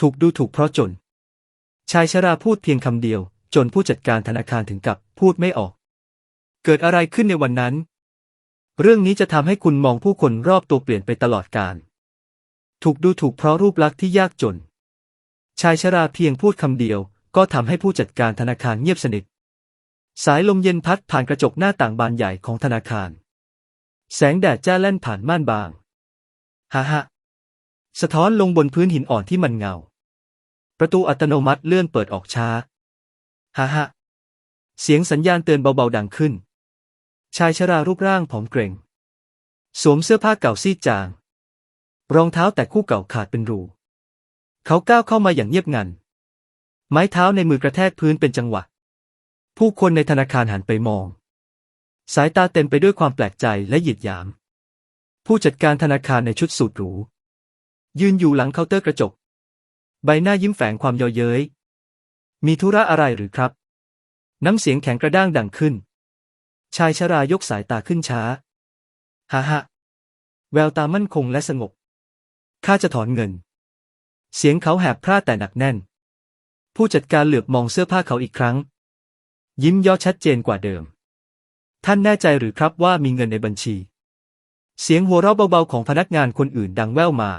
ถูกดูถูกเพราะจน ชายชราพูดเพียงคำเดียว จนผู้จัดการธนาคารถึงกับพูดไม่ออก เกิดอะไรขึ้นในวันนั้น เรื่องนี้จะทำให้คุณมองผู้คนรอบตัวเปลี่ยนไปตลอดกาลถูกดูถูกเพราะรูปลักษณ์ที่ยากจน ชายชราเพียงพูดคำเดียว ก็ทำให้ผู้จัดการธนาคารเงียบสนิท สายลมเย็นพัดผ่านกระจกหน้าต่างบานใหญ่ของธนาคาร แสงแดดจ้าแล่นผ่านม่านบาง ฮ่าฮ่า สะท้อนลงบนพื้นหินอ่อนที่มันเงา ประตูอัตโนมัติเลื่อนเปิดออกช้าฮ่าฮ่าเสียงสัญญาณเตือนเบาๆดังขึ้น ชายชรารูปร่างผอมเกรงสวมเสื้อผ้าเก่าซีดจาง รองเท้าแต่คู่เก่าขาดเป็นรู เขาก้าวเข้ามาอย่างเงียบงัน ไม้เท้าในมือกระแทกพื้นเป็นจังหวะ ผู้คนในธนาคารหันไปมอง สายตาเต็มไปด้วยความแปลกใจและหยิดหยาม ผู้จัดการธนาคารในชุดสูทหรู ยืนอยู่หลังเคาน์เตอร์กระจก ใบหน้ายิ้มแฝงความเยาะเย้ย มีธุระอะไรหรือครับ น้ำเสียงแข็งกระด้างดังขึ้น ชายชรายกสายตาขึ้นช้าฮ่าฮ่าแววตามั่นคงและสงบ ข้าจะถอนเงิน เสียงเขาแหบพร่าแต่หนักแน่น ผู้จัดการเหลือบมองเสื้อผ้าเขาอีกครั้ง ยิ้มย่อชัดเจนกว่าเดิม ท่านแน่ใจหรือครับว่ามีเงินในบัญชี เสียงหัวเราะเบาๆของพนักงานคนอื่นดังแว่วมา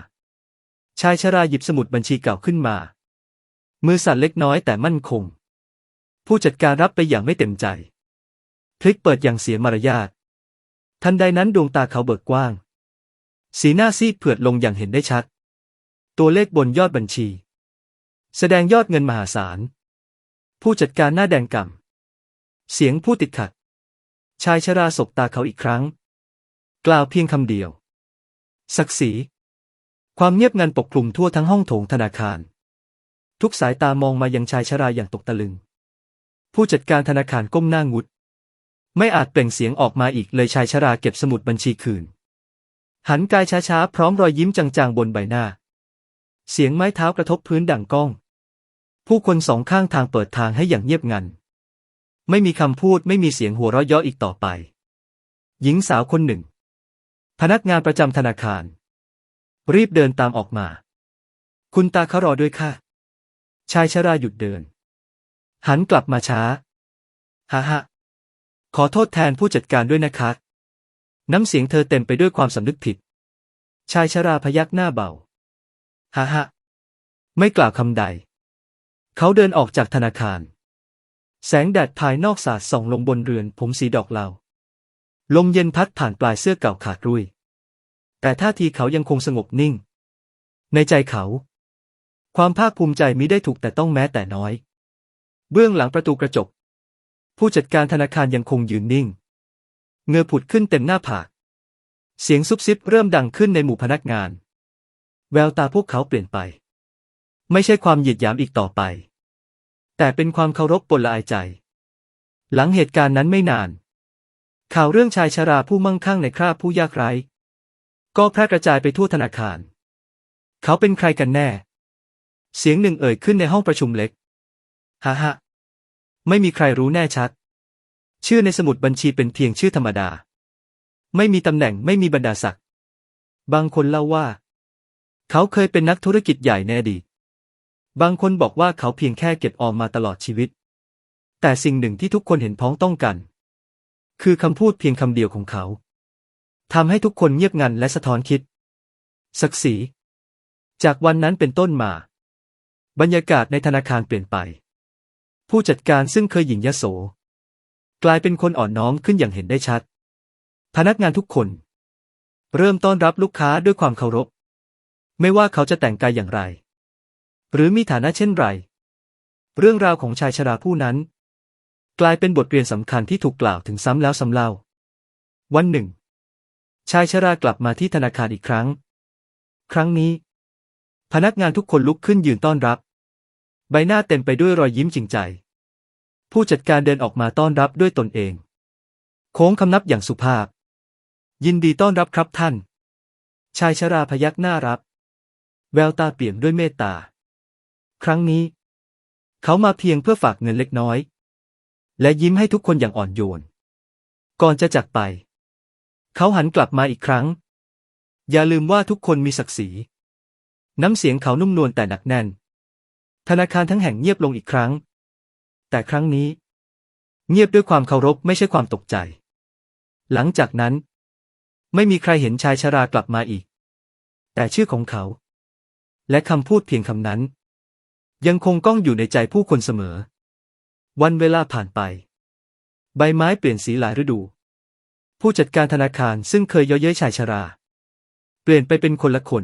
ชายชราหยิบสมุดบัญชีเก่าขึ้นมา มือสั่นเล็กน้อยแต่มั่นคง ผู้จัดการรับไปอย่างไม่เต็มใจ พลิกเปิดอย่างเสียมารยาท ทันใดนั้นดวงตาเขาเบิกกว้าง สีหน้าซีดเผือดลงอย่างเห็นได้ชัด ตัวเลขบนยอดบัญชี แสดงยอดเงินมหาศาล ผู้จัดการหน้าแดงก่ำ เสียงผู้ติดขัด ชายชราสบตาเขาอีกครั้ง กล่าวเพียงคำเดียว ศักดิ์ศรี ความเงียบงันปกคลุมทั่วทั้งห้องโถงธนาคาร ทุกสายตามองมายังชายชราอย่างตกตะลึง ผู้จัดการธนาคารก้มหน้างุด ไม่อาจเปล่งเสียงออกมาอีกเลยชายชราเก็บสมุดบัญชีคืน หันกายช้าๆ พร้อมรอยยิ้มจางๆ บนใบหน้า เสียงไม้เท้ากระทบพื้นดังก้อง ผู้คนสองข้างทางเปิดทางให้อย่างเงียบงัน ไม่มีคำพูดไม่มีเสียงหัวเราะเยาะอีกต่อไป หญิงสาวคนหนึ่ง พนักงานประจำธนาคาร รีบเดินตามออกมา คุณตาเขารอด้วยค่ะ ชายชราหยุดเดิน หันกลับมาช้าฮ่าฮ่าขอโทษแทนผู้จัดการด้วยนะคะ น้ำเสียงเธอเต็มไปด้วยความสำนึกผิด ชายชราพยักหน้าเบาฮ่าฮ่าไม่กล่าวคำใด เขาเดินออกจากธนาคาร แสงแดดภายนอกสาดส่องลงบนเรือนผมสีดอกเหลาลมเย็นพัดผ่านปลายเสื้อเก่าขาดรุ่ย แต่ท่าทีเขายังคงสงบนิ่ง ในใจเขา ความภาคภูมิใจมิได้ถูกแต่ต้องแม้แต่น้อย เบื้องหลังประตูกระจก ผู้จัดการธนาคารยังคงยืนนิ่ง เงือผุดขึ้นเต็มหน้าผาก เสียงซุบซิบเริ่มดังขึ้นในหมู่พนักงาน แววตาพวกเขาเปลี่ยนไป ไม่ใช่ความเหยียดหยามอีกต่อไป แต่เป็นความเคารพปนละอายใจ หลังเหตุการณ์นั้นไม่นานข่าวเรื่องชายชราผู้มั่งคั่งในคราบผู้ยากไร้ ก็แพร่กระจายไปทั่วธนาคาร เขาเป็นใครกันแน่ เสียงหนึ่งเอ่ยขึ้นในห้องประชุมเล็กฮ่าฮ่าไม่มีใครรู้แน่ชัด ชื่อในสมุดบัญชีเป็นเพียงชื่อธรรมดา ไม่มีตำแหน่งไม่มีบรรดาศักดิ์บางคนเล่าว่า เขาเคยเป็นนักธุรกิจใหญ่ในอดีตบางคนบอกว่าเขาเพียงแค่เก็บออมมาตลอดชีวิต แต่สิ่งหนึ่งที่ทุกคนเห็นพ้องต้องกัน คือคำพูดเพียงคำเดียวของเขา ทำให้ทุกคนเงียบงันและสะท้อนคิด ศักดิ์ศรี จากวันนั้นเป็นต้นมา บรรยากาศในธนาคารเปลี่ยนไป ผู้จัดการซึ่งเคยหยิ่งยโส กลายเป็นคนอ่อนน้อมขึ้นอย่างเห็นได้ชัด พนักงานทุกคน เริ่มต้อนรับลูกค้าด้วยความเคารพ ไม่ว่าเขาจะแต่งกายอย่างไร หรือมีฐานะเช่นไร เรื่องราวของชายชราผู้นั้น กลายเป็นบทเรียนสำคัญที่ถูกกล่าวถึงซ้ำแล้วซ้ำเล่า วันหนึ่ง ชายชรากลับมาที่ธนาคารอีกครั้ง ครั้งนี้ พนักงานทุกคนลุกขึ้นยืนต้อนรับ ใบหน้าเต็มไปด้วยรอยยิ้มจริงใจ ผู้จัดการเดินออกมาต้อนรับด้วยตนเอง โค้งคำนับอย่างสุภาพ ยินดีต้อนรับครับท่าน ชายชราพยักหน้ารับ แววตาเปลี่ยนด้วยเมตตา ครั้งนี้ เขามาเพียงเพื่อฝากเงินเล็กน้อย และยิ้มให้ทุกคนอย่างอ่อนโยน ก่อนจะจากไป เขาหันกลับมาอีกครั้ง อย่าลืมว่าทุกคนมีศักดิ์ศรี น้ำเสียงเขานุ่มนวลแต่หนักแน่น ธนาคารทั้งแห่งเงียบลงอีกครั้ง แต่ครั้งนี้ เงียบด้วยความเคารพไม่ใช่ความตกใจ หลังจากนั้น ไม่มีใครเห็นชายชรากลับมาอีก แต่ชื่อของเขา และคำพูดเพียงคำนั้น ยังคงก้องอยู่ในใจผู้คนเสมอ วันเวลาผ่านไป ใบไม้เปลี่ยนสีหลายฤดู ผู้จัดการธนาคารซึ่งเคยเย้ยเย้ยชายชรา เปลี่ยนไปเป็นคนละคน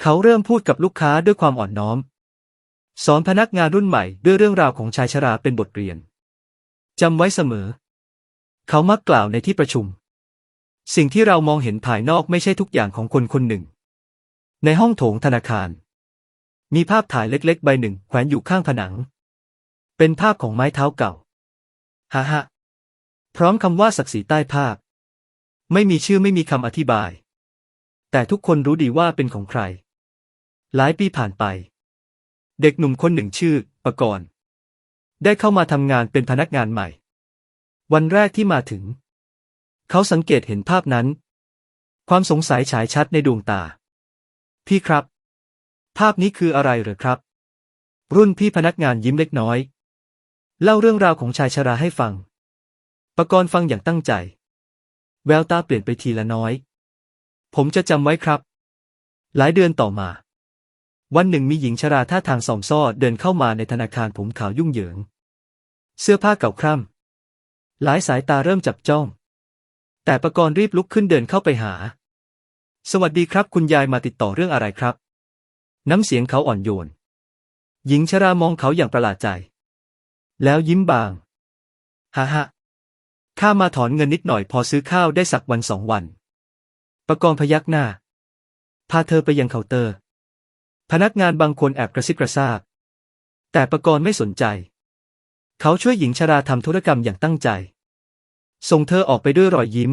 เขาเริ่มพูดกับลูกค้าด้วยความอ่อนน้อม สอนพนักงานรุ่นใหม่ด้วยเรื่องราวของชายชราเป็นบทเรียนจำไว้เสมอ เขามักกล่าวในที่ประชุม สิ่งที่เรามองเห็นภายนอกไม่ใช่ทุกอย่างของคนคนหนึ่ง ในห้องโถงธนาคาร มีภาพถ่ายเล็กๆ ใบหนึ่งแขวนอยู่ข้างผนัง เป็นภาพของไม้เท้าเก่าฮ่าฮ่า พร้อมคำว่าศักดิ์ศรีใต้ภาพ ไม่มีชื่อไม่มีคำอธิบาย แต่ทุกคนรู้ดีว่าเป็นของใคร หลายปีผ่านไป เด็กหนุ่มคนหนึ่งชื่อ ปกรณ์ ได้เข้ามาทำงานเป็นพนักงานใหม่ วันแรกที่มาถึง เขาสังเกตเห็นภาพนั้น ความสงสัยฉายชัดในดวงตา พี่ครับ ภาพนี้คืออะไรหรือครับ รุ่นพี่พนักงานยิ้มเล็กน้อย เล่าเรื่องราวของชายชราให้ฟัง ปกรณ์ฟังอย่างตั้งใจ แววตาเปลี่ยนไปทีละน้อย ผมจะจำไว้ครับ หลายเดือนต่อมา วันหนึ่งมีหญิงชราท่าทางสอมซ่อเดินเข้ามาในธนาคารผมขาวยุ่งเหยิง เสื้อผ้าเก่าคร่ำหลายสายตาเริ่มจับจ้อง แต่ปกรณ์รีบลุกขึ้นเดินเข้าไปหา สวัสดีครับ คุณยายมาติดต่อเรื่องอะไรครับ น้ำเสียงเขาอ่อนโยน หญิงชรามองเขาอย่างประหลาดใจ แล้วยิ้มบาง ฮ่าฮ่า ข้ามาถอนเงินนิดหน่อยพอซื้อข้าวได้สักวันสองวัน ประกรณ์พยักหน้า พาเธอไปยังเคาน์เตอร์ พนักงานบางคนแอบกระซิบกระซาบ แต่ประกรณ์ไม่สนใจ เขาช่วยหญิงชราทำธุรกรรมอย่างตั้งใจ ส่งเธอออกไปด้วยรอยยิ้ม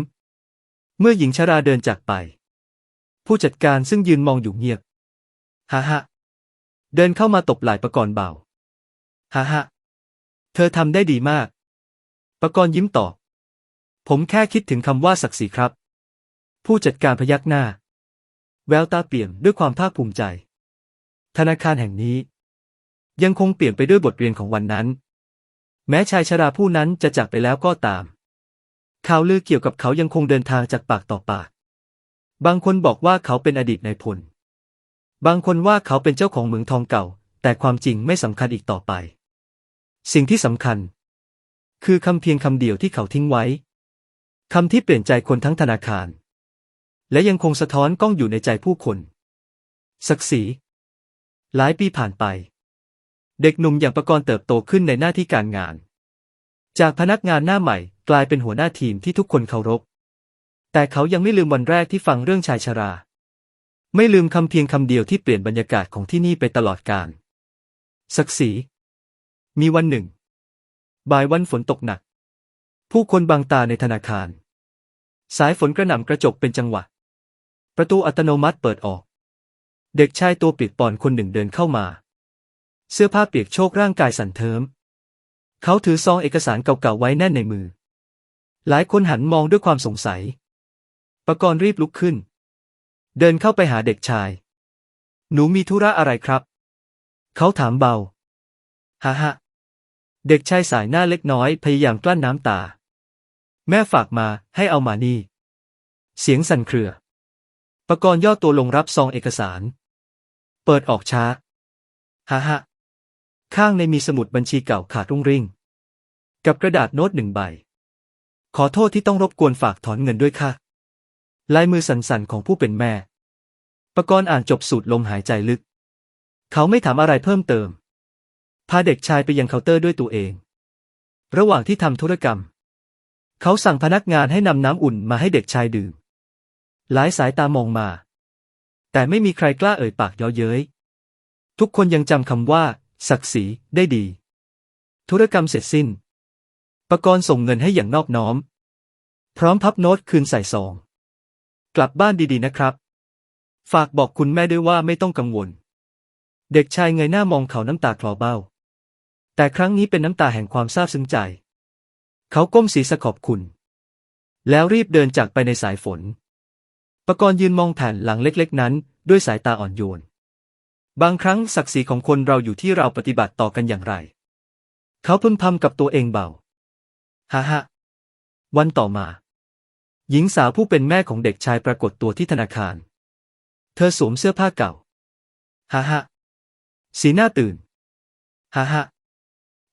เมื่อหญิงชราเดินจากไป ผู้จัดการซึ่งยืนมองอยู่เงียบ ฮ่าฮ่าเดินเข้ามาตบไหล่ประกรณ์เบา ฮ่าฮ่าเธอทำได้ดีมาก ประกรณ์ยิ้มตอบ ผมแค่คิดถึงคำว่าศักดิ์ศรีครับ ผู้จัดการพยักหน้า แววตาเปลี่ยมด้วยความภาคภูมิใจ ธนาคารแห่งนี้ ยังคงเปลี่ยนไปด้วยบทเรียนของวันนั้น แม้ชายชราผู้นั้นจะจากไปแล้วก็ตาม ข่าวลือเกี่ยวกับเขายังคงเดินทางจากปากต่อปาก บางคนบอกว่าเขาเป็นอดีตนายพล บางคนว่าเขาเป็นเจ้าของเหมืองทองเก่า แต่ความจริงไม่สำคัญอีกต่อไป สิ่งที่สำคัญ คือคำเพียงคำเดียวที่เขาทิ้งไว้ คำที่เปลี่ยนใจคนทั้งธนาคาร และยังคงสะท้อนกล้องอยู่ในใจผู้คน ศักดิ์ศรีหลายปีผ่านไป เด็กหนุ่มอย่างประกรณ์เติบโตขึ้นในหน้าที่การงาน จากพนักงานหน้าใหม่กลายเป็นหัวหน้าทีมที่ทุกคนเคารพ แต่เขายังไม่ลืมวันแรกที่ฟังเรื่องชายชรา ไม่ลืมคำเพียงคำเดียวที่เปลี่ยนบรรยากาศของที่นี่ไปตลอดกาลศักดิ์ศรีมีวันหนึ่ง บ่ายวันฝนตกหนัก ผู้คนบางตาในธนาคาร สายฝนกระหน่ำกระจกเป็นจังหวะ ประตูอัตโนมัติเปิดออก เด็กชายตัวปียกปอนคนหนึ่งเดินเข้ามา เสื้อผ้าเปียกโชกร่างกายสั่นเทิม เขาถือซองเอกสารเก่าๆไว้แน่นในมือ หลายคนหันมองด้วยความสงสัย ประกรณ์รีบลุกขึ้น เดินเข้าไปหาเด็กชาย หนูมีธุระอะไรครับ เขาถามเบา ฮ่าฮ่าเด็กชายสายหน้าเล็กน้อยพยายามกลั้นน้ำตา แม่ฝากมาให้เอามานี่ เสียงสั่นเครือ ประกรณ์ย่อตัวลงรับซองเอกสาร เปิดออกช้าฮ่าฮ่าข้างในมีสมุดบัญชีเก่าขาดรุ่งริ่ง กับกระดาษโน้ตหนึ่งใบ ขอโทษที่ต้องรบกวนฝากถอนเงินด้วยค่ะ ลายมือสั่นๆของผู้เป็นแม่ ประกรณ์อ่านจบสูดลมหายใจลึก เขาไม่ถามอะไรเพิ่มเติม พาเด็กชายไปยังเคาน์เตอร์ด้วยตัวเอง ระหว่างที่ทำธุรกรรม เขาสั่งพนักงานให้นำน้ำอุ่นมาให้เด็กชายดื่ม หลายสายตามองมา แต่ไม่มีใครกล้าเอ่ยปากเย้อเย้ย ทุกคนยังจำคำว่า ศักดิ์ศรีได้ดี ธุรกรรมเสร็จสิ้น ประกรณ์ส่งเงินให้อย่างนอบน้อม พร้อมพับโน้ตคืนใส่ซอง กลับบ้านดีๆนะครับ ฝากบอกคุณแม่ด้วยว่าไม่ต้องกังวล เด็กชายเงยหน้ามองเขาน้ำตาคลอเบ้า แต่ครั้งนี้เป็นน้ำตาแห่งความซาบซึ้งใจ เขาก้มศีรษะขอบคุณ แล้วรีบเดินจากไปในสายฝนประกรณ์ยืนมองแผ่นหลังเล็กๆ นั้นด้วยสายตาอ่อนโยน บางครั้งศักดิ์ศรีของคนเราอยู่ที่เราปฏิบัติต่อกันอย่างไร เขาพึมพำกับตัวเองเบา ฮ่าฮ่าวันต่อมา หญิงสาวผู้เป็นแม่ของเด็กชายปรากฏตัวที่ธนาคาร เธอสวมเสื้อผ้าเก่า ฮ่าฮ่าสีหน้าตื่น ฮ่าฮ่า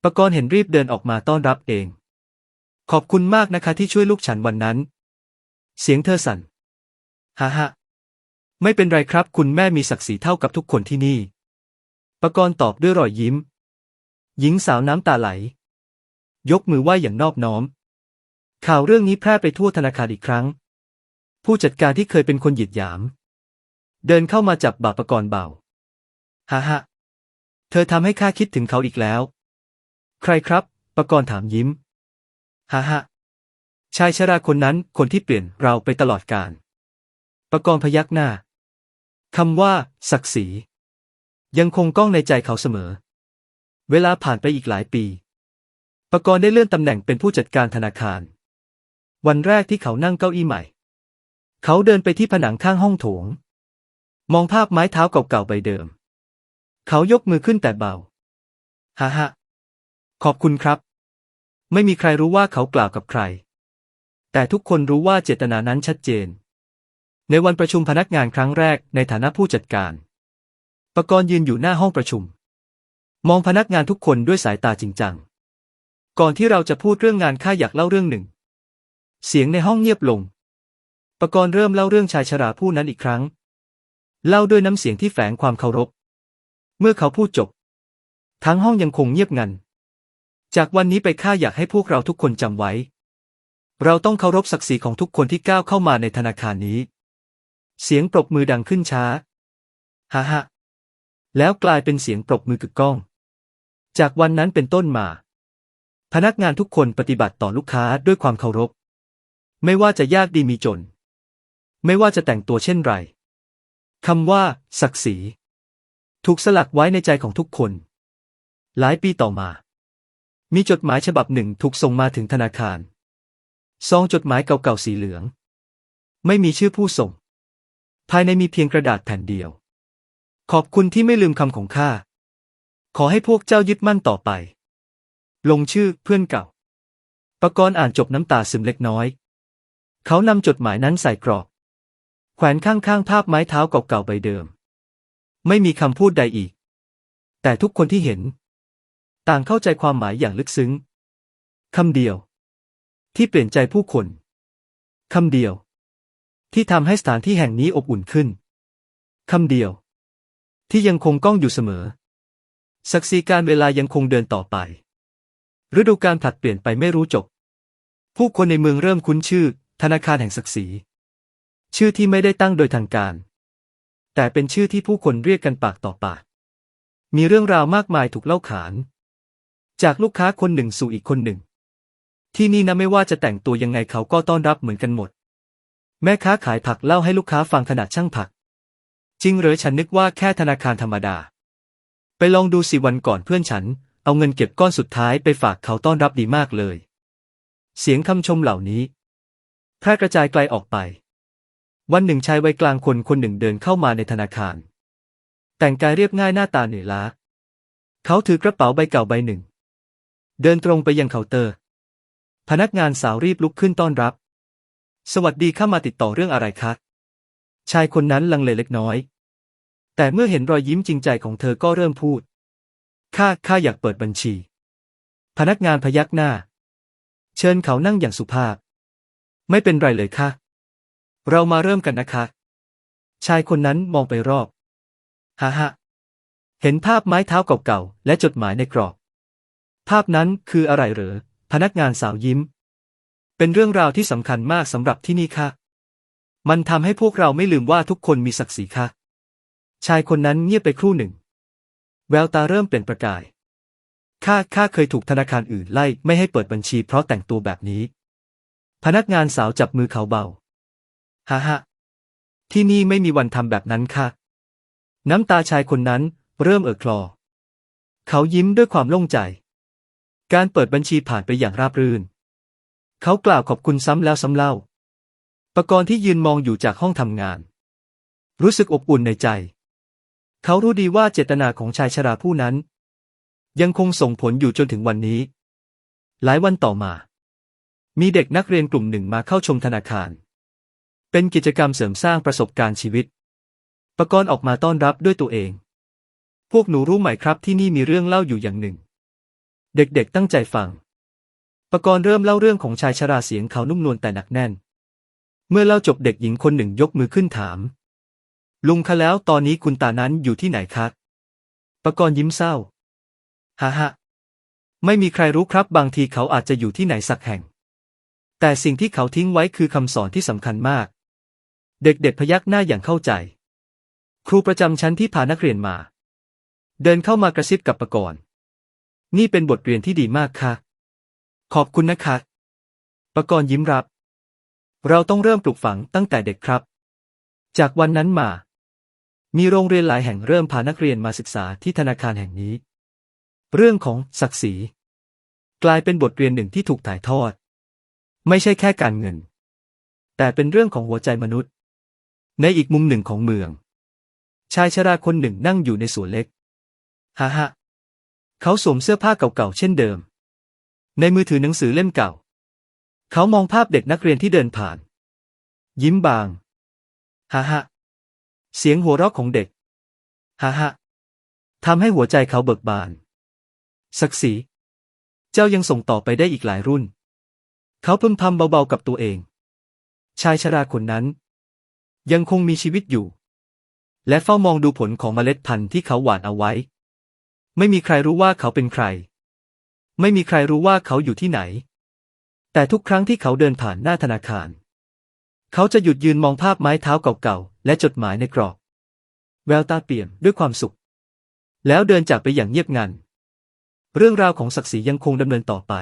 ปกรณ์เห็นรีบเดินออกมาต้อนรับเอง ขอบคุณมากนะคะที่ช่วยลูกฉันวันนั้น เสียงเธอสั่นฮ่าฮ่าไม่เป็นไรครับ คุณแม่มีศักดิ์ศรีเท่ากับทุกคนที่นี่ ปกรณ์ตอบด้วยรอยยิ้ม หญิงสาวน้ำตาไหล ยกมือไหว้อย่างนอบน้อม ข่าวเรื่องนี้แพร่ไปทั่วธนาคารอีกครั้ง ผู้จัดการที่เคยเป็นคนหยิดหยาม เดินเข้ามาจับบาปกรณ์เบาฮ่าฮ่าเธอทำให้ข้าคิดถึงเขาอีกแล้ว ใครครับ ปกรณ์ถามยิ้ม ฮ่าฮ่าชายชราคนนั้นคนที่เปลี่ยนเราไปตลอดกาลประกรณ์พยักหน้าคำว่า ศักดิ์ศรี ยังคงก้องในใจเขาเสมอ เวลาผ่านไปอีกหลายปีประกรณ์ได้เลื่อนตำแหน่งเป็นผู้จัดการธนาคาร วันแรกที่เขานั่งเก้าอี้ใหม่ เขาเดินไปที่ผนังข้างห้องโถง มองภาพไม้เท้าเก่าๆใบเดิม เขายกมือขึ้นแต่เบาฮ่าฮ่าขอบคุณครับ ไม่มีใครรู้ว่าเขากล่าวกับใคร แต่ทุกคนรู้ว่าเจตนานั้นชัดเจน ในวันประชุมพนักงานครั้งแรกในฐานะผู้จัดการ ปกรณ์ยืนอยู่หน้าห้องประชุม มองพนักงานทุกคนด้วยสายตาจริงจัง ก่อนที่เราจะพูดเรื่องงานข้าอยากเล่าเรื่องหนึ่ง เสียงในห้องเงียบลง ปกรณ์เริ่มเล่าเรื่องชายชราผู้นั้นอีกครั้ง เล่าด้วยน้ำเสียงที่แฝงความเคารพ เมื่อเขาพูดจบ ทั้งห้องยังคงเงียบงัน จากวันนี้ไปข้าอยากให้พวกเราทุกคนจำไว้ เราต้องเคารพศักดิ์ศรีของทุกคนที่ก้าวเข้ามาในธนาคารนี้ เสียงปรบมือดังขึ้นช้าฮ่าฮ่าแล้วกลายเป็นเสียงปรบมือกึกก้อง จากวันนั้นเป็นต้นมา พนักงานทุกคนปฏิบัติต่อลูกค้าด้วยความเคารพ ไม่ว่าจะยากดีมีจน ไม่ว่าจะแต่งตัวเช่นไรคำว่า ศักดิ์ศรี ถูกสลักไว้ในใจของทุกคน หลายปีต่อมา มีจดหมายฉบับหนึ่งถูกส่งมาถึงธนาคาร ซองจดหมายเก่าๆสีเหลือง ไม่มีชื่อผู้ส่ง ภายในมีเพียงกระดาษแผ่นเดียว ขอบคุณที่ไม่ลืมคำของข้า ขอให้พวกเจ้ายึดมั่นต่อไป ลงชื่อเพื่อนเก่าปกรณ์อ่านจบน้ำตาซึมเล็กน้อย เขานำจดหมายนั้นใส่กรอบ แขวนข้างๆภาพไม้เท้าเก่าๆใบเดิม ไม่มีคำพูดใดอีก แต่ทุกคนที่เห็น ต่างเข้าใจความหมายอย่างลึกซึ้งคำเดียว ที่เปลี่ยนใจผู้คนคำเดียว ที่ทำให้สถานที่แห่งนี้อบอุ่นขึ้นคำเดียว ที่ยังคงก้องอยู่เสมอ ศักดิ์ศรีการเวลายังคงเดินต่อไป ฤดูการผลัดเปลี่ยนไปไม่รู้จบ ผู้คนในเมืองเริ่มคุ้นชื่อ ธนาคารแห่งศักดิ์ศรีชื่อที่ไม่ได้ตั้งโดยทางการ แต่เป็นชื่อที่ผู้คนเรียกกันปากต่อปาก มีเรื่องราวมากมายถูกเล่าขาน จากลูกค้าคนหนึ่งสู่อีกคนหนึ่ง ที่นี่นะไม่ว่าจะแต่งตัวยังไงเขาก็ต้อนรับเหมือนกันหมด แม่ค้าขายผักเล่าให้ลูกค้าฟังขนาดช่างผัก จริงหรือฉันนึกว่าแค่ธนาคารธรรมดา ไปลองดูสิวันก่อนเพื่อนฉัน เอาเงินเก็บก้อนสุดท้ายไปฝากเขาต้อนรับดีมากเลย เสียงคำชมเหล่านี้แพร่กระจายไกลออกไป วันหนึ่งชายวัยกลางคนคนหนึ่งเดินเข้ามาในธนาคาร แต่งกายเรียบง่ายหน้าตาเหนื่อยล้า เขาถือกระเป๋าใบเก่าใบหนึ่ง เดินตรงไปยังเคาน์เตอร์ พนักงานสาวรีบลุกขึ้นต้อนรับ สวัสดีข้ามาติดต่อเรื่องอะไรคะ ชายคนนั้นลังเลเล็กน้อย แต่เมื่อเห็นรอยยิ้มจริงใจของเธอก็เริ่มพูด ข้า ข้าอยากเปิดบัญชี พนักงานพยักหน้า เชิญเขานั่งอย่างสุภาพ ไม่เป็นไรเลยค่ะ เรามาเริ่มกันนะคะ ชายคนนั้นมองไปรอบ ฮ่าฮ่าเห็นภาพไม้เท้าเก่าๆ และจดหมายในกรอบ ภาพนั้นคืออะไรเหรอ พนักงานสาวยิ้ม เป็นเรื่องราวที่สำคัญมากสำหรับที่นี่ค่ะ มันทำให้พวกเราไม่ลืมว่าทุกคนมีศักดิ์ศรีค่ะ ชายคนนั้นเงียบไปครู่หนึ่ง แววตาเริ่มเปลี่ยนประกาย ข้า ข้าเคยถูกธนาคารอื่นไล่ไม่ให้เปิดบัญชีเพราะแต่งตัวแบบนี้ พนักงานสาวจับมือเขาเบา ฮ่าฮ่าที่นี่ไม่มีวันทำแบบนั้นค่ะ น้ำตาชายคนนั้นเริ่มเอ่อคลอ เขายิ้มด้วยความโล่งใจ การเปิดบัญชีผ่านไปอย่างราบรื่น เขากล่าวขอบคุณซ้ำแล้วซ้ำเล่า ปกรณ์ที่ยืนมองอยู่จากห้องทำงาน รู้สึกอบอุ่นในใจ เขารู้ดีว่าเจตนาของชายชราผู้นั้น ยังคงส่งผลอยู่จนถึงวันนี้ หลายวันต่อมา มีเด็กนักเรียนกลุ่มหนึ่งมาเข้าชมธนาคาร เป็นกิจกรรมเสริมสร้างประสบการณ์ชีวิตประกรณ์ออกมาต้อนรับด้วยตัวเอง พวกหนูรู้ไหมครับที่นี่มีเรื่องเล่าอยู่อย่างหนึ่ง เด็กๆตั้งใจฟังประกรณ์เริ่มเล่าเรื่องของชายชราเสียงเขานุ่มนวลแต่หนักแน่น เมื่อเล่าจบเด็กหญิงคนหนึ่งยกมือขึ้นถาม ลุงคะแล้วตอนนี้คุณตานั้นอยู่ที่ไหนครับประกรณ์ยิ้มเศร้าฮ่าฮ่าไม่มีใครรู้ครับบางทีเขาอาจจะอยู่ที่ไหนสักแห่ง แต่สิ่งที่เขาทิ้งไว้คือคำสอนที่สำคัญมาก เด็กๆพยักหน้าอย่างเข้าใจ ครูประจำชั้นที่พานักเรียนมา เดินเข้ามากระซิบกับประกรณ์ นี่เป็นบทเรียนที่ดีมากค่ะ ขอบคุณนะคะ ประกรณ์ยิ้มรับ เราต้องเริ่มปลูกฝังตั้งแต่เด็กครับ จากวันนั้นมา มีโรงเรียนหลายแห่งเริ่มพานักเรียนมาศึกษาที่ธนาคารแห่งนี้ เรื่องของศักดิ์ศรี กลายเป็นบทเรียนหนึ่งที่ถูกถ่ายทอด ไม่ใช่แค่การเงิน แต่เป็นเรื่องของหัวใจมนุษย์ ในอีกมุมหนึ่งของเมือง ชายชราคนหนึ่งนั่งอยู่ในสวนเล็ก ฮ่าฮ่า เขาสวมเสื้อผ้าเก่าๆเช่นเดิม ในมือถือหนังสือเล่มเก่า เขามองภาพเด็กนักเรียนที่เดินผ่าน ยิ้มบางฮ่าฮ่าเสียงหัวเราะของเด็กฮ่าฮ่าทำให้หัวใจเขาเบิกบาน ศักดิ์ศรีเจ้ายังส่งต่อไปได้อีกหลายรุ่น เขาพึมพำเบาๆกับตัวเอง ชายชราคนนั้น ยังคงมีชีวิตอยู่ และเฝ้ามองดูผลของเมล็ดพันธุ์ที่เขาหว่านเอาไว้ ไม่มีใครรู้ว่าเขาเป็นใคร ไม่มีใครรู้ว่าเขาอยู่ที่ไหน แต่ทุกครั้งที่เขาเดินผ่านหน้าธนาคาร เขาจะหยุดยืนมองภาพไม้เท้าเก่าๆ และจดหมายในกรอบ แววตาเปลี่ยนด้วยความสุข แล้วเดินจากไปอย่างเงียบงัน เรื่องราวของศักดิ์ศรียังคงดำเนินต่อไป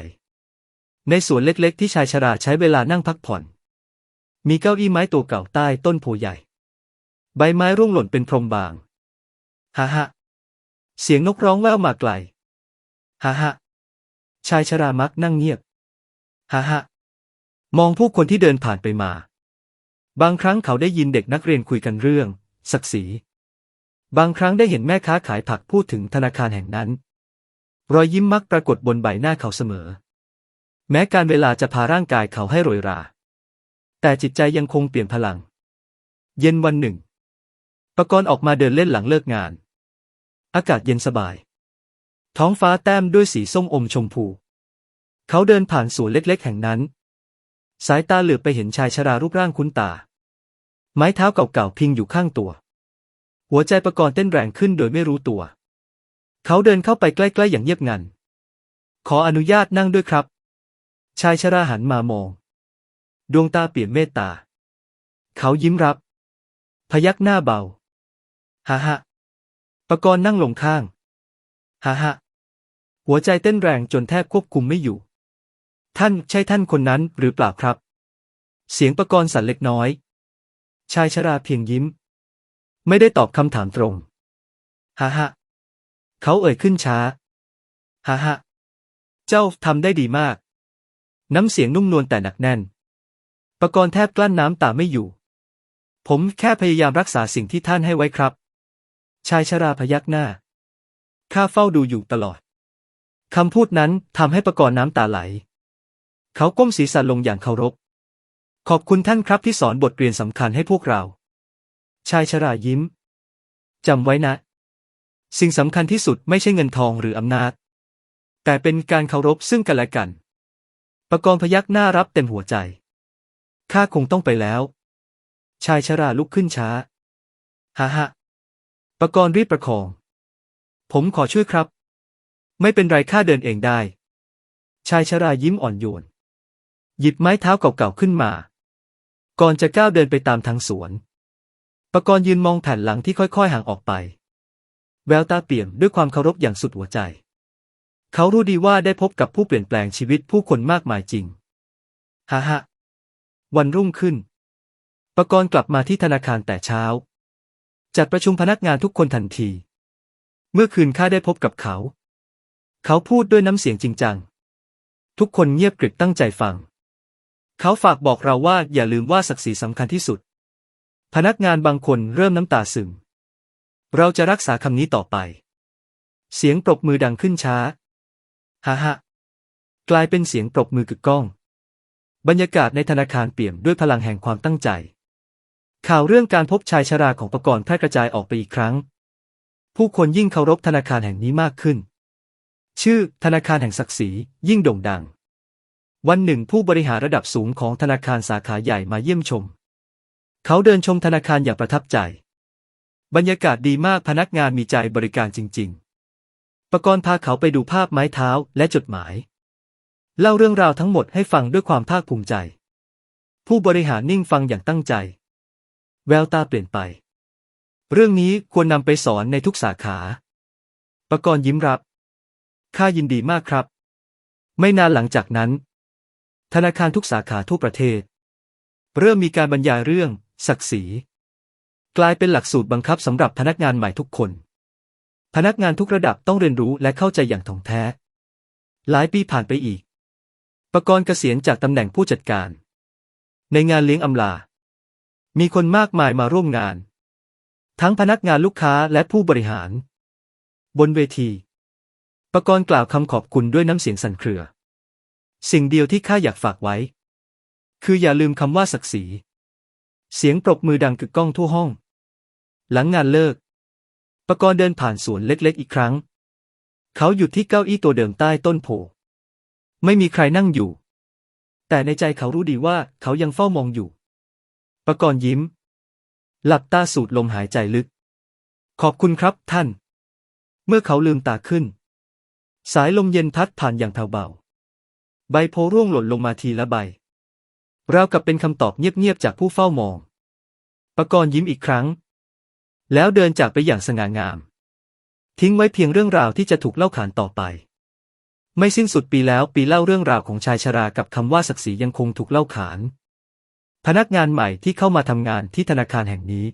ในสวนเล็กๆ ที่ชายชราใช้เวลานั่งพักผ่อน มีเก้าอี้ไม้ตัวเก่าใต้ต้นโพใหญ่ ใบไม้ร่วงหล่นเป็นพรมบาง ฮ่าฮ่า เสียงนกร้องแว่วมาไกลฮ่าฮ่าชายชรามักนั่งเงียบฮ่าฮ่ามองผู้คนที่เดินผ่านไปมา บางครั้งเขาได้ยินเด็กนักเรียนคุยกันเรื่อง ศักดิ์ศรี บางครั้งได้เห็นแม่ค้าขายผักพูดถึงธนาคารแห่งนั้น รอยยิ้มมักปรากฏบนใบหน้าเขาเสมอ แม้การเวลาจะพาร่างกายเขาให้โรยรา แต่จิตใจยังคงเปลี่ยนพลัง เย็นวันหนึ่ง ประกรณ์ออกมาเดินเล่นหลังเลิกงาน อากาศเย็นสบาย ท้องฟ้าแต้มด้วยสีส้มอมชมพู เขาเดินผ่านสวนเล็กๆ แห่งนั้น สายตาเหลือบไปเห็นชายชรารูปร่างคุ้นตา ไม้เท้าเก่าๆพิงอยู่ข้างตัว หัวใจประกรณ์เต้นแรงขึ้นโดยไม่รู้ตัว เขาเดินเข้าไปใกล้ๆอย่างเงียบงัน ขออนุญาตนั่งด้วยครับ ชายชราหันมามอง ดวงตาเปลี่ยนเมตตา เขายิ้มรับ พยักหน้าเบา ฮ่าฮ่า ปรกรณ์นั่งลงข้างฮ่าฮ่าหัวใจเต้นแรงจนแทบควบคุมไม่อยู่ ท่านใช่ท่านคนนั้นหรือเปล่าครับ เสียงปรกรณ์สั่นเล็กน้อย ชายชราเพียงยิ้ม ไม่ได้ตอบคำถามตรงฮ่าฮ่าเขาเอ่ยขึ้นช้าฮ่าฮ่าเจ้าทำได้ดีมาก น้ำเสียงนุ่มนวลแต่หนักแน่นปรกรณ์แทบกลั้นน้ำตาไม่อยู่ ผมแค่พยายามรักษาสิ่งที่ท่านให้ไว้ครับ ชายชราพยักหน้า ข้าเฝ้าดูอยู่ตลอด คำพูดนั้นทำให้ประกรณ์น้ำตาไหล เขาก้มศีรษะลงอย่างเคารพ ขอบคุณท่านครับที่สอนบทเรียนสำคัญให้พวกเรา ชายชรายิ้ม จำไว้นะ สิ่งสำคัญที่สุดไม่ใช่เงินทองหรืออำนาจ แต่เป็นการเคารพซึ่งกันและกันประกรณ์พยักหน้ารับเต็มหัวใจ ข้าคงต้องไปแล้ว ชายชราลุกขึ้นช้า ฮ่าฮ่า ปรกรณ์รีบประคอง ผมขอช่วยครับ ไม่เป็นไรข้าเดินเองได้ ชายชรายิ้มอ่อนโยน หยิบไม้เท้าเก่าๆขึ้นมา ก่อนจะก้าวเดินไปตามทางสวนปรกรณ์ยืนมองแผ่นหลังที่ค่อยๆ ห่างออกไป แววตาเปี่ยมด้วยความเคารพอย่างสุดหัวใจ เขารู้ดีว่าได้พบกับผู้เปลี่ยนแปลงชีวิตผู้คนมากมายจริง ฮ่าฮ่าวันรุ่งขึ้นปรกรณ์กลับมาที่ธนาคารแต่เช้า จัดประชุมพนักงานทุกคนทันที เมื่อคืนข้าได้พบกับเขา เขาพูดด้วยน้ำเสียงจริงจัง ทุกคนเงียบกริบตั้งใจฟัง เขาฝากบอกเราว่าอย่าลืมว่าศักดิ์ศรีสำคัญที่สุด พนักงานบางคนเริ่มน้ำตาซึม เราจะรักษาคำนี้ต่อไป เสียงปรบมือดังขึ้นช้า ฮ่าฮ่ากลายเป็นเสียงปรบมือกึกก้อง บรรยากาศในธนาคารเปี่ยมด้วยพลังแห่งความตั้งใจ ข่าวเรื่องการพบชายชราของประกรณ์แพร่กระจายออกไปอีกครั้ง ผู้คนยิ่งเคารพธนาคารแห่งนี้มากขึ้น ชื่อธนาคารแห่งศักดิ์ศรียิ่งโด่งดัง วันหนึ่งผู้บริหารระดับสูงของธนาคารสาขาใหญ่มาเยี่ยมชม เขาเดินชมธนาคารอย่างประทับใจ บรรยากาศดีมากพนักงานมีใจบริการจริง ๆ ประกรณ์พาเขาไปดูภาพไม้เท้าและจดหมาย เล่าเรื่องราวทั้งหมดให้ฟังด้วยความภาคภูมิใจ ผู้บริหารนิ่งฟังอย่างตั้งใจ แววตาเปลี่ยนไป เรื่องนี้ควรนำไปสอนในทุกสาขา ประกรณ์ยิ้มรับ ข้ายินดีมากครับ ไม่นานหลังจากนั้น ธนาคารทุกสาขาทั่วประเทศ เริ่มมีการบรรยายเรื่อง ศักดิ์ศรี กลายเป็นหลักสูตรบังคับสำหรับพนักงานใหม่ทุกคน พนักงานทุกระดับต้องเรียนรู้และเข้าใจอย่างถ่องแท้ หลายปีผ่านไปอีก ประกรณ์เกษียณจากตำแหน่งผู้จัดการ ในงานเลี้ยงอำลา มีคนมากมายมาร่วมงาน ทั้งพนักงานลูกค้าและผู้บริหาร บนเวทีประกรณ์กล่าวคำขอบคุณด้วยน้ำเสียงสั่นเครือ สิ่งเดียวที่ข้าอยากฝากไว้ คืออย่าลืมคำว่าศักดิ์ศรี เสียงปรบมือดังกึกก้องทั่วห้อง หลังงานเลิกประกรณ์เดินผ่านสวนเล็กๆ อีกครั้ง เขาหยุดที่เก้าอี้ตัวเดิมใต้ต้นโพไม่มีใครนั่งอยู่ แต่ในใจเขารู้ดีว่าเขายังเฝ้ามองอยู่ ประกรณ์ยิ้ม หลับตาสูดลมหายใจลึก ขอบคุณครับท่าน เมื่อเขาลืมตาขึ้น สายลมเย็นพัดผ่านอย่างเบาใบโพร่วงหล่นลงมาทีละใบราวกับเป็นคำตอบเงียบๆจากผู้เฝ้ามองประกรณ์ยิ้มอีกครั้ง แล้วเดินจากไปอย่างสง่างาม ทิ้งไว้เพียงเรื่องราวที่จะถูกเล่าขานต่อไป ไม่สิ้นสุดปีแล้วปีเล่าเรื่องราวของชายชรากับคำว่าศักดิ์ศรียังคงถูกเล่าขาน พนักงานใหม่ที่เข้ามาทำงานที่ธนาคารแห่งนี้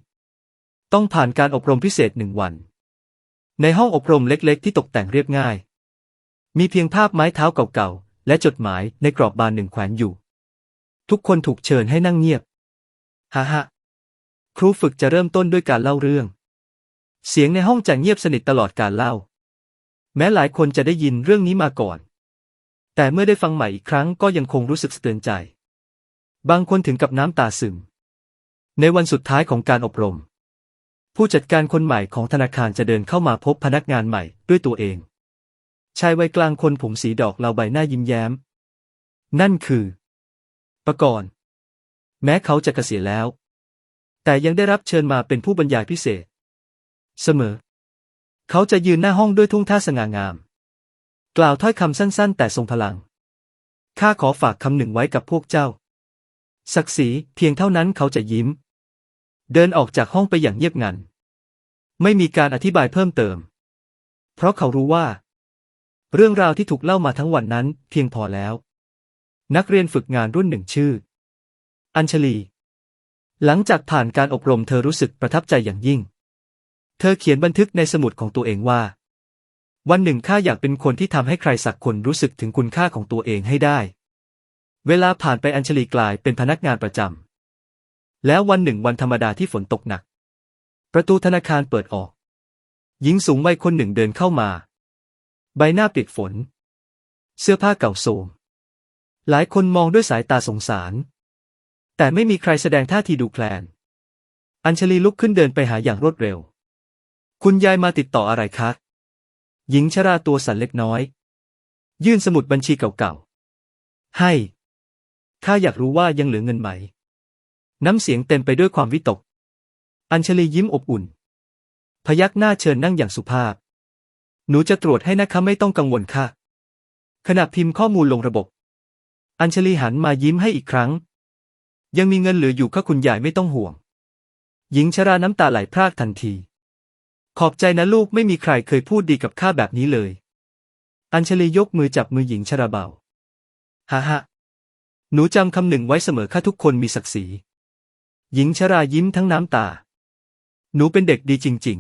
ต้องผ่านการอบรมพิเศษหนึ่งวัน ในห้องอบรมเล็กๆ ที่ตกแต่งเรียบง่าย มีเพียงภาพไม้เท้าเก่าๆ และจดหมายในกรอบบานหนึ่งแขวนอยู่ ทุกคนถูกเชิญให้นั่งเงียบฮ่าฮ่าครูฝึกจะเริ่มต้นด้วยการเล่าเรื่อง เสียงในห้องจะเงียบสนิทตลอดการเล่า แม้หลายคนจะได้ยินเรื่องนี้มาก่อน แต่เมื่อได้ฟังใหม่อีกครั้งก็ยังคงรู้สึกสะเตือนใจ บางคนถึงกับน้ำตาซึม ในวันสุดท้ายของการอบรม ผู้จัดการคนใหม่ของธนาคารจะเดินเข้ามาพบพนักงานใหม่ด้วยตัวเอง ชายวัยกลางคนผมสีดอกเหลาใบหน้ายิ้มแย้ม นั่นคือประกรณ์แม้เขาจะเกษียณแล้ว แต่ยังได้รับเชิญมาเป็นผู้บรรยายพิเศษ เสมอ เขาจะยืนหน้าห้องด้วยทุ่งท่าสง่างาม กล่าวถ้อยคำสั้นๆ แต่ทรงพลัง ข้าขอฝากคำหนึ่งไว้กับพวกเจ้า ศักดิ์ศรีเพียงเท่านั้นเขาจะยิ้ม เดินออกจากห้องไปอย่างเงียบงัน ไม่มีการอธิบายเพิ่มเติม เพราะเขารู้ว่า เรื่องราวที่ถูกเล่ามาทั้งวันนั้นเพียงพอแล้ว นักเรียนฝึกงานรุ่นหนึ่งชื่อ อัญชลี หลังจากผ่านการอบรมเธอรู้สึกประทับใจอย่างยิ่ง เธอเขียนบันทึกในสมุดของตัวเองว่า วันหนึ่งข้าอยากเป็นคนที่ทำให้ใครสักคนรู้สึกถึงคุณค่าของตัวเองให้ได้ เวลาผ่านไปอัญชลีกลายเป็นพนักงานประจำ แล้ววันหนึ่งวันธรรมดาที่ฝนตกหนัก ประตูธนาคารเปิดออก หญิงสูงวัยคนหนึ่งเดินเข้ามา ใบหน้าเปียกฝน เสื้อผ้าเก่าโทรมหลายคนมองด้วยสายตาสงสาร แต่ไม่มีใครแสดงท่าทีดูแคลน อัญชลีลุกขึ้นเดินไปหาอย่างรวดเร็ว คุณยายมาติดต่ออะไรคะ หญิงชราตัวสั่นเล็กน้อย ยื่นสมุดบัญชีเก่าๆ ให้ ข้าอยากรู้ว่ายังเหลือเงินไหม น้ำเสียงเต็มไปด้วยความวิตก อัญชลียิ้มอบอุ่น พยักหน้าเชิญนั่งอย่างสุภาพ หนูจะตรวจให้นะคะไม่ต้องกังวลค่ะ ขณะพิมพ์ข้อมูลลงระบบ อัญชลีหันมายิ้มให้อีกครั้ง ยังมีเงินเหลืออยู่ค่ะคุณยายไม่ต้องห่วง หญิงชราน้ำตาไหลพรากทันที ขอบใจนะลูกไม่มีใครเคยพูดดีกับข้าแบบนี้เลย อัญชลียกมือจับมือหญิงชราเบาฮ่าฮ่า หนูจำคำหนึ่งไว้เสมอข้าทุกคนมีศักดิ์ศรีหญิงชรายิ้มทั้งน้ำตา หนูเป็นเด็กดีจริง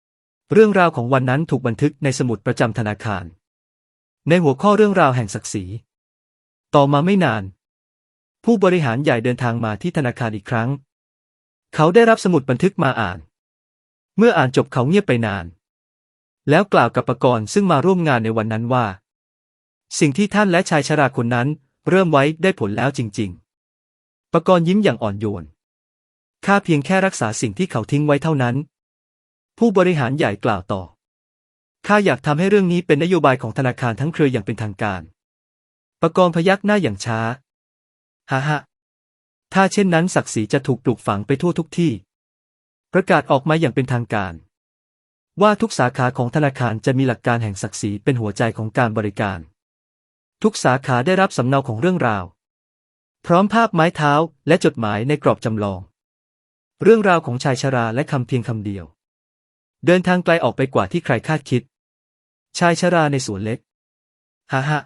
ๆ เรื่องราวของวันนั้นถูกบันทึกในสมุดประจำธนาคาร ในหัวข้อเรื่องราวแห่งศักดิ์ศรี ต่อมาไม่นาน ผู้บริหารใหญ่เดินทางมาที่ธนาคารอีกครั้ง เขาได้รับสมุดบันทึกมาอ่าน เมื่ออ่านจบเขาเงียบไปนาน แล้วกล่าวกับปกรณ์ซึ่งมาร่วมงานในวันนั้นว่า สิ่งที่ท่านและชายชราคนนั้น เริ่มไว้ได้ผลแล้วจริง ๆปกรณ์ยิ้มอย่างอ่อนโยน ข้าเพียงแค่รักษาสิ่งที่เขาทิ้งไว้เท่านั้น ผู้บริหารใหญ่กล่าวต่อ ข้าอยากทำให้เรื่องนี้เป็นนโยบายของธนาคารทั้งเครืออย่างเป็นทางการปกรณ์พยักหน้าอย่างช้า ฮ่าฮ่าถ้าเช่นนั้นศักดิ์ศรีจะถูกปลูกฝังไปทั่วทุกที่ ประกาศออกมาอย่างเป็นทางการ ว่าทุกสาขาของธนาคารจะมีหลักการแห่งศักดิ์ศรีเป็นหัวใจของการบริการ ทุกสาขาได้รับสำเนาของเรื่องราว พร้อมภาพไม้เท้าและจดหมายในกรอบจำลอง เรื่องราวของชายชราและคำเพียงคำเดียว เดินทางไกลออกไปกว่าที่ใครคาดคิด ชายชราในสวนเล็กฮ่าฮ่า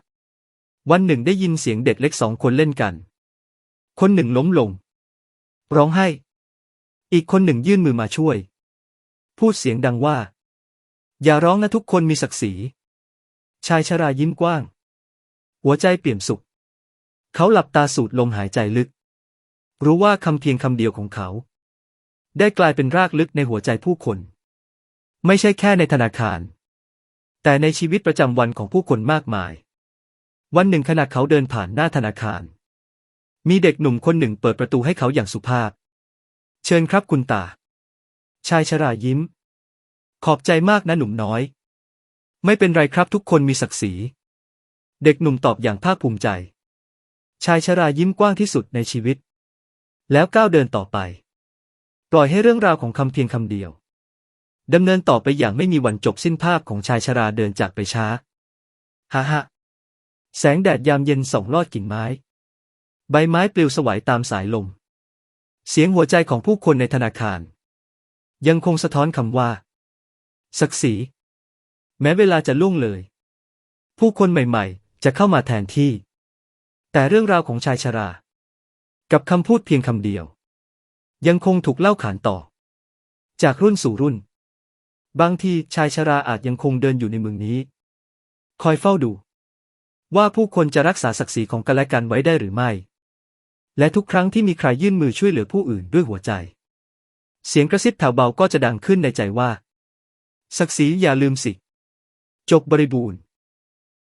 วันหนึ่งได้ยินเสียงเด็กเล็กสองคนเล่นกัน คนหนึ่งล้มลง ร้องไห้ อีกคนหนึ่งยื่นมือมาช่วย พูดเสียงดังว่า อย่าร้องนะทุกคนมีศักดิ์ศรี ชายชรายิ้มกว้าง หัวใจเปี่ยมสุข เขาหลับตาสูดลมหายใจลึก รู้ว่าคำเพียงคำเดียวของเขา ได้กลายเป็นรากลึกในหัวใจผู้คน ไม่ใช่แค่ในธนาคาร แต่ในชีวิตประจำวันของผู้คนมากมาย วันหนึ่งขณะเขาเดินผ่านหน้าธนาคาร มีเด็กหนุ่มคนหนึ่งเปิดประตูให้เขาอย่างสุภาพ เชิญครับคุณตา ชายชรายิ้ม ขอบใจมากนะหนุ่มน้อย ไม่เป็นไรครับทุกคนมีศักดิ์ศรี เด็กหนุ่มตอบอย่างภาคภูมิใจ ชายชรายิ้มกว้างที่สุดในชีวิต แล้วก้าวเดินต่อไป ปล่อยให้เรื่องราวของคำเพียงคำเดียวดำเนินต่อไปอย่างไม่มีวันจบสิ้นภาพของชายชราเดินจากไปช้าฮ่าฮ่าแสงแดดยามเย็นส่องลอดกิ่งไม้ ใบไม้ปลิวสวายตามสายลม เสียงหัวใจของผู้คนในธนาคาร ยังคงสะท้อนคำว่า ศักดิ์ศรีแม้เวลาจะล่วงเลย ผู้คนใหม่ๆ จะเข้ามาแทนที่ แต่เรื่องราวของชายชรา กับคำพูดเพียงคำเดียว ยังคงถูกเล่าขานต่อ จากรุ่นสู่รุ่น บางทีชายชราอาจยังคงเดินอยู่ในเมืองนี้ คอยเฝ้าดู ว่าผู้คนจะรักษาศักดิ์ศรีของกันและกันไว้ได้หรือไม่ และทุกครั้งที่มีใครยื่นมือช่วยเหลือผู้อื่นด้วยหัวใจ เสียงกระซิบแผ่วเบาก็จะดังขึ้นในใจว่า ศักดิ์ศรีอย่าลืมสิ จบบริบูรณ์